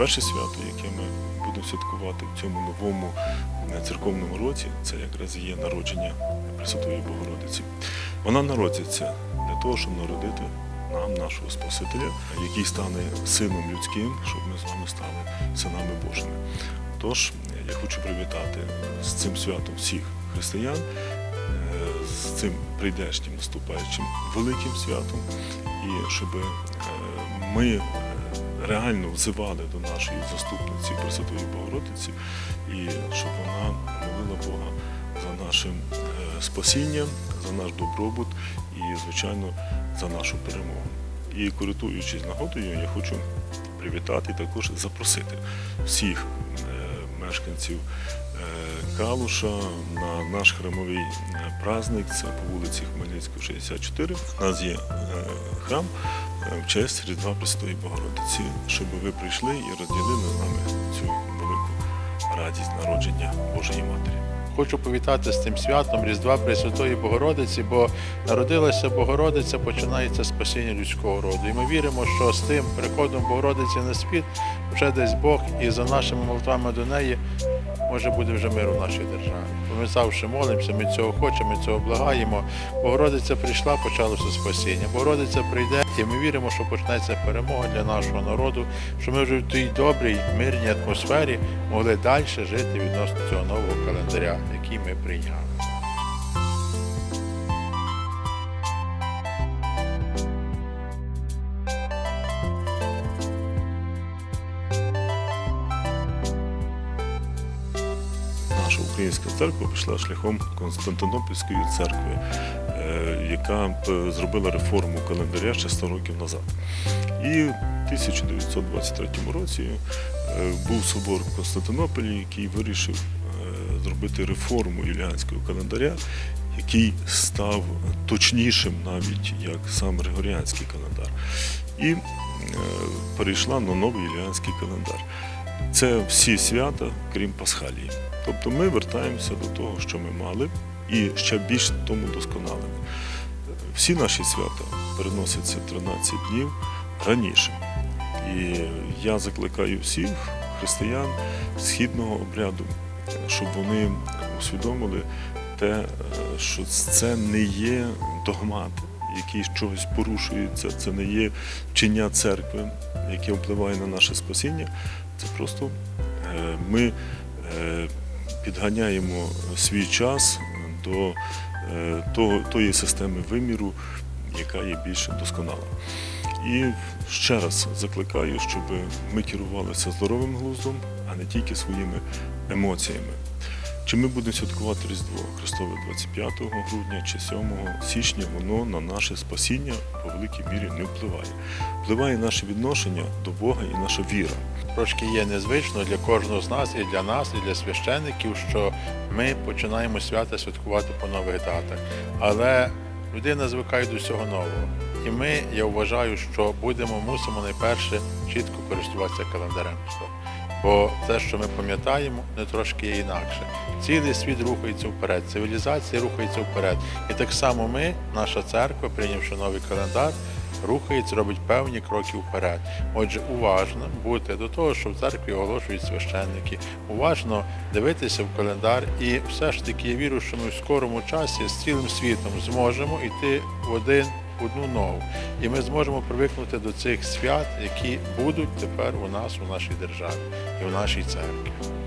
перше свято, яке ми будемо святкувати в цьому новому е, церковному році, це якраз є народження Пресвятої Богородиці. Вона народиться для того, щоб народити нам, нашого Спасителя, який стане сином людським, щоб ми з вами стали синами Божими. Тож я хочу привітати з цим святом всіх християн, е, з цим прийдешнім наступаючим великим святом, і щоб е, ми реально взивали до нашої заступниці Пресвятої Богородиці, і щоб вона молила Бога за нашим е, спасінням, за наш добробут і, звичайно, за нашу перемогу. І користуючись нагодою, я хочу привітати і також запросити всіх е, мешканців е, Калуша на наш храмовий праздник. Це по вулиці Хмельницького, 64. У нас є храм в честь Різдва Пресвятої Богородиці, щоб ви прийшли і розділили з нами цю велику радість народження Божої Матері. Хочу повітати з цим святом Різдва Пресвятої Богородиці, бо народилася Богородиця, починається спасіння людського роду. І ми віримо, що з тим приходом Богородиці на світ вже десь Бог і за нашими молитвами до неї може буде вже мир у нашій державі. Ми завжди молимося, ми цього хочемо, ми цього благаємо. Богородиця прийшла, почалося спасіння. Богородиця прийде, і ми віримо, що почнеться перемога для нашого народу, що ми вже в тій добрій, мирній атмосфері могли далі жити відносно цього нового календаря, який ми прийняли. наша українська церква пішла шляхом Константинопольської церкви, яка е, зробила реформу календаря ще 100 років назад. І в 1923 році е, був собор в Константинополі, який вирішив е, зробити реформу юліанського календаря, який став точнішим навіть як сам Григоріанський календар. І перейшла на новий юліанський календар. Це всі свята, крім Пасхалії. Тобто ми вертаємося до того, що ми мали, і ще більш тому досконалими. Всі наші свята переносяться 13 днів раніше. І я закликаю всіх християн східного обряду, щоб вони усвідомили те, що це не є догмат, який чогось порушується, це не є вчення церкви, яке впливає на наше спасіння. Це просто е, ми е, підганяємо свій час до е, тої системи виміру, яка є більш досконала. І ще раз закликаю, щоб ми керувалися здоровим глуздом, а не тільки своїми емоціями. Чи ми будемо святкувати Різдво Христове 25 грудня чи 7 січня, воно на наше спасіння по великій мірі не впливає. Впливає наше відношення до Бога і наша віра. Трошки є незвично для кожного з нас, і для нас, і для священників, що ми починаємо свята святкувати по нових датах. Але людина звикає до всього нового. І ми, я вважаю, що будемо, мусимо найперше чітко користуватися календарем. Бо те, що ми пам'ятаємо, не трошки є інакше. Цілий світ рухається вперед, цивілізація рухається вперед. І так само ми, наша церква, прийнявши новий календар, рухається, робить певні кроки вперед. Отже, уважно бути до того, що в церкві оголошують священники, уважно дивитися в календар, і все ж таки я вірю, що ми в скорому часі з цілим світом зможемо йти в один. Одну ногу, і ми зможемо привикнути до цих свят, які будуть тепер у нас у нашій державі і в нашій церкві.